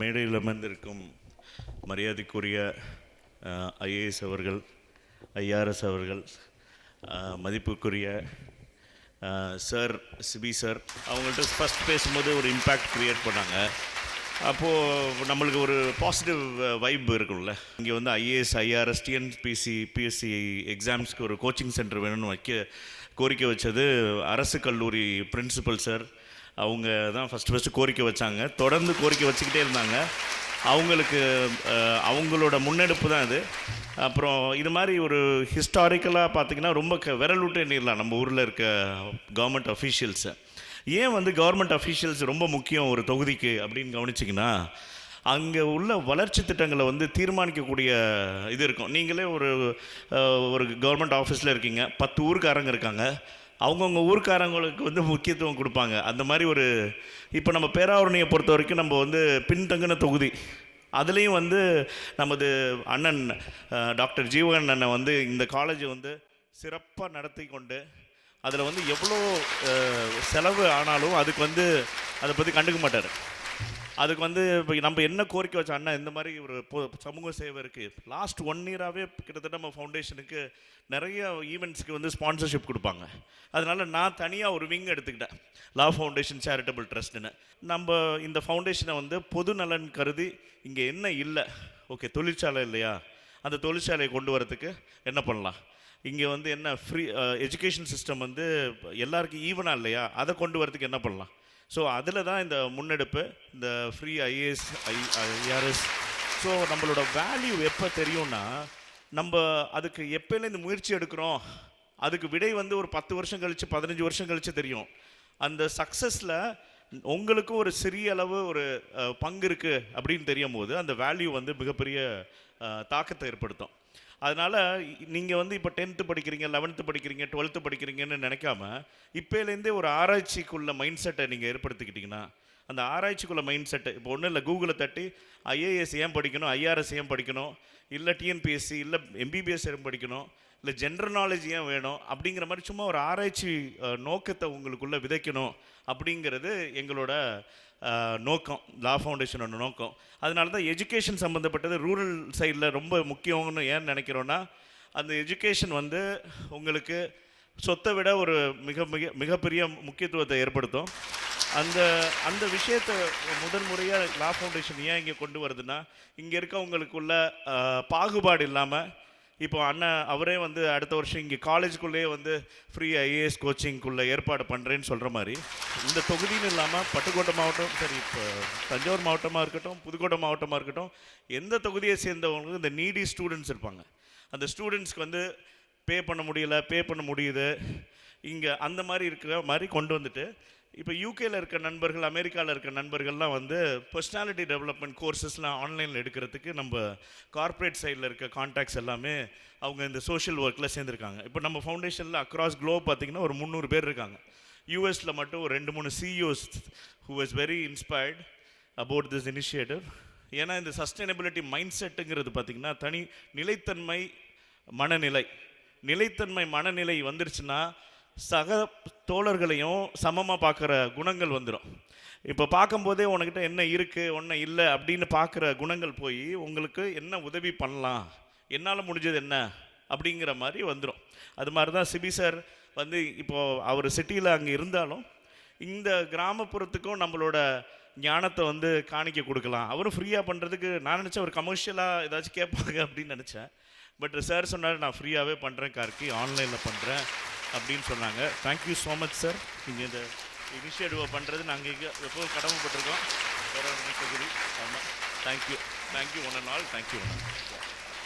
மேடையில் அமர்ந்திருக்கும் மரியாதைக்குரிய ஐஏஎஸ் அவர்கள் ஐஆர்எஸ் அவர்கள் மதிப்புக்குரிய சார் சிபி சார் அவங்கள்ட்ட ஃபஸ்ட் பேசும்போது ஒரு இம்பேக்ட் க்ரியேட் பண்ணாங்க. அப்போது நம்மளுக்கு ஒரு பாசிட்டிவ் வைப் இருக்கும்ல. இங்கே வந்து ஐஏஎஸ் ஐஆர்எஸ் டிஎன்பிசி பிஎஸ்சி எக்ஸாம்ஸ்க்கு ஒரு கோச்சிங் சென்டர் வேணும்னு வைக்க கோரிக்கை வச்சது அரசு கல்லூரி பிரின்சிபல் சார் அவங்க தான் ஃபஸ்ட்டு ஃபஸ்ட்டு கோரிக்கை வச்சாங்க. தொடர்ந்து கோரிக்கை வச்சுக்கிட்டே இருந்தாங்க. அவங்களுக்கு அவங்களோட முன்னெடுப்பு தான் இது அப்புறம் இது மாதிரி ஒரு ஹிஸ்டாரிக்கலாக பார்த்திங்கன்னா ரொம்ப க விரல் விட்டு எண்ணிடலாம் நம்ம ஊரில் இருக்க கவர்மெண்ட் அஃபீஷியல்ஸை ஏன் வந்து கவர்மெண்ட் அஃபீஷியல்ஸ் ரொம்ப முக்கியம் ஒரு தொகுதிக்கு அப்படின்னு கவனிச்சிங்கன்னா அங்கே உள்ள வளர்ச்சி திட்டங்களை வந்து தீர்மானிக்கக்கூடிய இது இருக்கும். நீங்களே ஒரு ஒரு கவர்மெண்ட் ஆஃபீஸில் இருக்கீங்க. பத்து ஊருக்காரங்க இருக்காங்க. அவங்கவுங்க ஊர்க்காரங்களுக்கு வந்து முக்கியத்துவம் கொடுப்பாங்க. அந்த மாதிரி ஒரு இப்போ நம்ம பேராவரணியை பொறுத்த வரைக்கும் நம்ம வந்து பின்தங்கின தொகுதி. அதுலேயும் வந்து நமது அண்ணன் டாக்டர் ஜீவகன் அண்ணன் வந்து இந்த காலேஜ் வந்து சிறப்பாக நடத்தி கொண்டு அதில் வந்து எவ்வளோ செலவு ஆனாலும் அதுக்கு வந்து அதை பற்றி கண்டுக்க மாட்டார். அதுக்கு வந்து இப்போ நம்ம என்ன கோரிக்கை வச்ச அண்ணா இந்த மாதிரி ஒரு சமூக சேவை இருக்குது லாஸ்ட் ஒன் இயராகவே கிட்டத்தட்ட நம்ம ஃபவுண்டேஷனுக்கு நிறைய ஈவெண்ட்ஸ்க்கு வந்து ஸ்பான்சர்ஷிப் கொடுப்பாங்க. அதனால் நான் தனியாக ஒரு விங் எடுத்துக்கிட்டேன். லா ஃபவுண்டேஷன் சேரிட்டபிள் ட்ரஸ்ட்னு நம்ம இந்த ஃபவுண்டேஷனை வந்து பொது நலன் கருதி இங்கே என்ன இல்லை? ஓகே தொழிற்சாலை இல்லையா? அந்த தொழிற்சாலையை கொண்டு வரதுக்கு என்ன பண்ணலாம்? இங்கே வந்து என்ன ஃப்ரீ எஜுகேஷன் சிஸ்டம் வந்து எல்லாருக்கும் ஈவனாக இல்லையா? அதை கொண்டு வரதுக்கு என்ன பண்ணலாம்? ஸோ அதில் தான் இந்த முன்னெடுப்பு இந்த free IAS I IRS so நம்மளோட வேல்யூ எப்போ தெரியும்னா நம்ம அதுக்கு எப்போலேருந்து முயற்சி எடுக்கிறோம் அதுக்கு விடை வந்து ஒரு பத்து வருஷம் கழித்து பதினஞ்சு வருஷம் கழித்து தெரியும். அந்த சக்ஸஸில் உங்களுக்கும் ஒரு சிறிய அளவு ஒரு பங்கு இருக்குது அப்படின்னு தெரியும் போது அந்த வேல்யூ வந்து மிகப்பெரிய தாக்கத்தை ஏற்படுத்தும். அதனால் நீங்கள் வந்து இப்போ டென்த்து படிக்கிறீங்க லெவன்த்து படிக்கிறீங்க டுவெல்த்து படிக்கிறீங்கன்னு நினைக்காம இப்போலேருந்தே ஒரு ஆராய்ச்சிக்குள்ள மைண்ட் செட்டை நீங்கள் ஏற்படுத்திக்கிட்டிங்கன்னா அந்த ஆராய்ச்சிக்குள்ள மைண்ட் செட்டு இப்போ ஒன்றும் இல்லை கூகுளை தட்டி ஐஏஎஸ் ஏன் படிக்கணும் ஐஆர்எஸ் ஏன் படிக்கணும் இல்லை டிஎன்பிஎஸ்சி இல்லை எம்பிபிஎஸ் ஏன் படிக்கணும் இல்லை ஜென்ரல் நாலேஜ் ஏன் வேணும் அப்படிங்கிற மாதிரி சும்மா ஒரு ஆராய்ச்சி நோக்கத்தை உங்களுக்குள்ளே விதைக்கணும் அப்படிங்கிறது எங்களோட நோக்கம் லா ஃபவுண்டேஷனோட நோக்கம். அதனால தான் எஜுகேஷன் சம்மந்தப்பட்டது ரூரல் சைடில் ரொம்ப முக்கியம்னு ஏன் நினைக்கிறோன்னா அந்த எஜுகேஷன் வந்து உங்களுக்கு சொத்தை விட ஒரு மிக மிக மிகப்பெரிய முக்கியத்துவத்தை ஏற்படுத்தும். அந்த அந்த விஷயத்தை முதல் முறையாக லா ஃபவுண்டேஷன் ஏன் இங்கே கொண்டு வருதுன்னா இங்கே இருக்கவங்களுக்குள்ள அஹ், பாகுபாடு இல்லாமல் இப்போ அண்ணன் அவரே வந்து அடுத்த வருஷம் இங்கே காலேஜுக்குள்ளேயே வந்து ஃப்ரீ ஐஏஎஸ் கோச்சிங்குள்ளே ஏற்பாடு பண்ணுறேன்னு சொல்கிற மாதிரி இந்த தொகுதின்னு இல்லாமல் பட்டுக்கோட்டை மாவட்டம் சரி இப்போ தஞ்சாவூர் மாவட்டமாக இருக்கட்டும் புதுக்கோட்டை மாவட்டமாக இருக்கட்டும் எந்த தொகுதியை சேர்ந்தவங்களுக்கு இந்த நீடி ஸ்டூடெண்ட்ஸ் இருப்பாங்க. அந்த ஸ்டூடெண்ட்ஸ்க்கு வந்து பே பண்ண முடியல பே பண்ண முடியுது இங்கே அந்த மாதிரி இருக்கிற மாதிரி கொண்டு வந்துட்டு இப்போ யூகேல இருக்க நண்பர்கள் அமெரிக்காவில் இருக்க நண்பர்கள்லாம் வந்து பர்சனாலிட்டி டெவலப்மெண்ட் கோர்சஸ்லாம் ஆன்லைனில் எடுக்கிறதுக்கு நம்ம கார்ப்பரேட் சைடில் இருக்க கான்டாக்ட்ஸ் எல்லாமே அவங்க இந்த சோஷியல் ஒர்க்கில் சேர்ந்துருக்காங்க. இப்போ நம்ம ஃபவுண்டேஷனில் அக்ராஸ் குளோப் பார்த்தீங்கன்னா ஒரு முந்நூறு பேர் இருக்காங்க. யூஎஸில் மட்டும் ஒரு ரெண்டு மூணு CEOs who was very inspired about this initiative ஏன்னா இந்த சஸ்டைனபிலிட்டி மைண்ட் செட்டுங்கிறது பார்த்திங்கன்னா தனி நிலைத்தன்மை மனநிலை. நிலைத்தன்மை மனநிலை வந்துருச்சுன்னா சக தோழர்களையும் சமமாக பார்க்குற குணங்கள் வந்துடும் இப்போ பார்க்கும்போதே உனக்கிட்ட என்ன இருக்குது ஒன்றும் இல்லை அப்படின்னு பார்க்குற குணங்கள் போய் உங்களுக்கு என்ன உதவி பண்ணலாம் என்னால் முடிஞ்சது என்ன அப்படிங்கிற மாதிரி வந்துடும் அது மாதிரி தான் சிபி சார் வந்து இப்போது அவர் சிட்டியில் அங்கே இருந்தாலும் இந்த கிராமப்புறத்துக்கும் நம்மளோட ஞானத்தை வந்து காணிக்க கொடுக்கலாம். அவரும் ஃப்ரீயாக பண்ணுறதுக்கு நான் நினச்சேன் ஒரு கமர்ஷியலாக ஏதாச்சும் கேட்பாங்க அப்படின்னு நினச்சேன். பட் சார் சொன்னார் நான் ஃப்ரீயாகவே பண்ணுறேன் கார்க்கி ஆன்லைனில் பண்ணுறேன் அப்படின்னு சொன்னாங்க. தேங்க்யூ ஸோ மச் சார் நீங்கள் இந்த இனிஷியேட்டிவை பண்ணுறது நாங்கள் இங்கே எப்போவும் கடமைப்பட்டிருக்கோம். வேற ஒன்றும் ஆமாம் thank you thank you one and all thank you one